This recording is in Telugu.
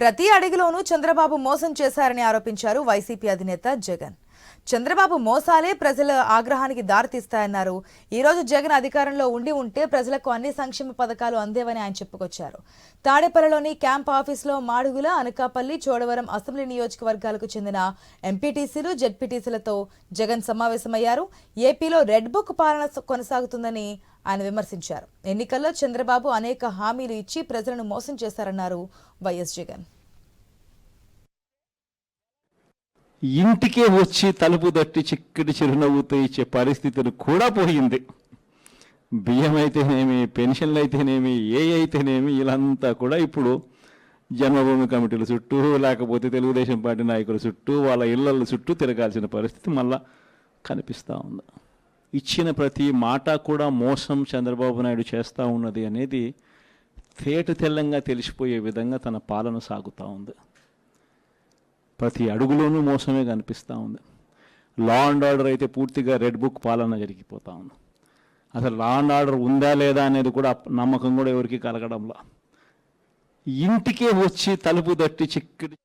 ప్రతి అడుగులోనూ చంద్రబాబు మోసం చేశారని ఆరోపించారు వైసీపీ అధినేత జగన్. చంద్రబాబు మోసాలే ప్రజల ఆగ్రహానికి దారితీస్తాయన్నారు. ఈ రోజు జగన్ అధికారంలో ఉండి ఉంటే ప్రజలకు అన్ని సంక్షేమ పథకాలు అందేవని ఆయన చెప్పుకొచ్చారు. తాడేపల్లిలోని క్యాంప్ ఆఫీసులో మాడుగుల అనకాపల్లి చోడవరం అసెంబ్లీ నియోజకవర్గాలకు చెందిన ఎంపీటీసీలు జెడ్పీటీసీలతో జగన్ సమావేశమయ్యారు. ఏపీలో రెడ్ బుక్ పాలన కొనసాగుతుందని ఆయన విమర్శించారు. ఎన్నికల్లో చంద్రబాబు అనేక హామీలు ఇచ్చి ప్రజలను మోసం చేశారన్నారు వైఎస్ జగన్. ఇంటికే వచ్చి తలుపు తట్టి చిక్కటి చిరునవ్వుతో ఇచ్చే పరిస్థితిని కూడా పోయింది. బియ్యం అయితేనేమి పెన్షన్లు అయితేనేమి ఏ అయితేనేమి ఇలాంతా కూడా ఇప్పుడు జన్మభూమి కమిటీల చుట్టూ లేకపోతే తెలుగుదేశం పార్టీ నాయకుల చుట్టూ వాళ్ళ ఇళ్ళల చుట్టూ తిరగాల్సిన పరిస్థితి మళ్ళా కనిపిస్తూ ఉంది. ఇచ్చిన ప్రతి మాట కూడా మోసం చంద్రబాబు నాయుడు చేస్తూ ఉన్నది అనేది తేట తెల్లంగా తెలిసిపోయే విధంగా తన పాలన సాగుతూ ఉంది. ప్రతి అడుగులోనూ మోసమే కనిపిస్తూ ఉంది. లా అండ్ ఆర్డర్ అయితే పూర్తిగా రెడ్ బుక్ పాలన జరిగిపోతూ ఉంది. అసలు లా అండ్ ఆర్డర్ ఉందా లేదా అనేది కూడా నమ్మకం కూడా ఎవరికి కలగడంలా. ఇంటికే వచ్చి తలుపు తట్టి చిక్కటి